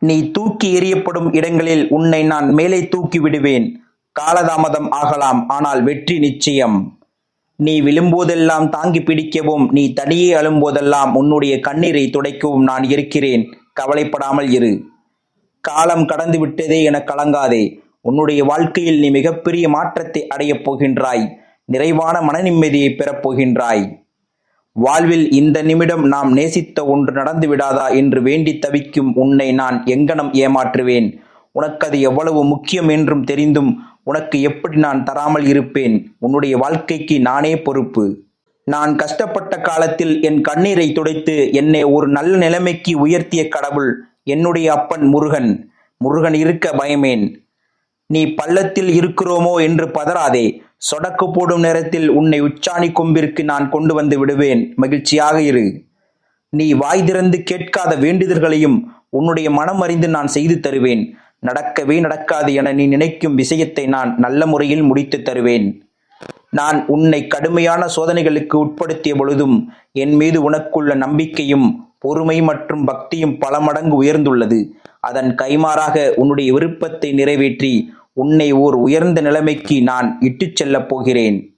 நீ தூக்கி எறியப்படும் இடங்களில் உன்னை நான் மேலே தூக்கி விடுவேன். காலதாமதம் ஆகலாம் ஆனால் வெற்றி நிச்சயம். நீ விழும்போதெல்லாம் தாங்கி பிடிக்கவும் நீ தனியே அழும்போதெல்லாம் உன்னுடைய கண்ணீரை துடைக்கவும் நான் இருக்கிறேன். கவலைப்படாமல் இரு. காலம் கடந்து விட்டதே என கலங்காதே. உன்னுடைய வாழ்க்கையில் நீ மிகப்பெரிய மாற்றத்தை அடையப் போகின்றாய். நிறைவான மன நிம்மதியை பெறப் போகின்றாய். வாழ்வில் இந்த நிமிடம் நாம் நேசித்த ஒன்று நடந்து விடாதா என்று வேண்டி தவிக்கும் உன்னை நான் எங்கனம் ஏமாற்றுவேன்? உனக்கு அது எவ்வளவு முக்கியம் என்றும் தெரிந்தும் உனக்கு எப்படி நான் தராமல் இருப்பேன்? உன்னுடைய வாழ்க்கைக்கு நானே பொறுப்பு. நான் கஷ்டப்பட்ட காலத்தில் என் கண்ணீரை துடைத்து என்னை ஒரு நல்ல நிலைமைக்கு உயர்த்திய கடவுள் என்னுடைய அப்பன் முருகன். முருகன் இருக்க பயமேன். நீ பள்ளத்தில் இருக்கிறோமோ என்று பதறாதே. சொடக்கு போடும் நேரத்தில் உன்னை உச்சாணி கொம்பிற்கு நான் கொண்டு வந்து விடுவேன். மகிழ்ச்சியாக இரு. நீ வாய் திறந்து கேட்காத வேண்டுதல்களையும் உன்னுடைய மனம் அறிந்து நான் செய்து தருவேன். நடக்கவே நடக்காது என நீ நினைக்கும் விஷயத்தை நான் நல்ல முறையில் முடித்து தருவேன். நான் உன்னை கடுமையான சோதனைகளுக்கு உட்படுத்திய பொழுதும் என் மீது உனக்குள்ள நம்பிக்கையும் பொறுமை மற்றும் பக்தியும் பல மடங்கு உயர்ந்துள்ளது. அதன் கைமாறாக உன்னுடைய விருப்பத்தை நிறைவேற்றி உன்னை ஓர் உயர்ந்த நிலைமைக்கு நான் இட்டுச் செல்லப் போகிறேன்.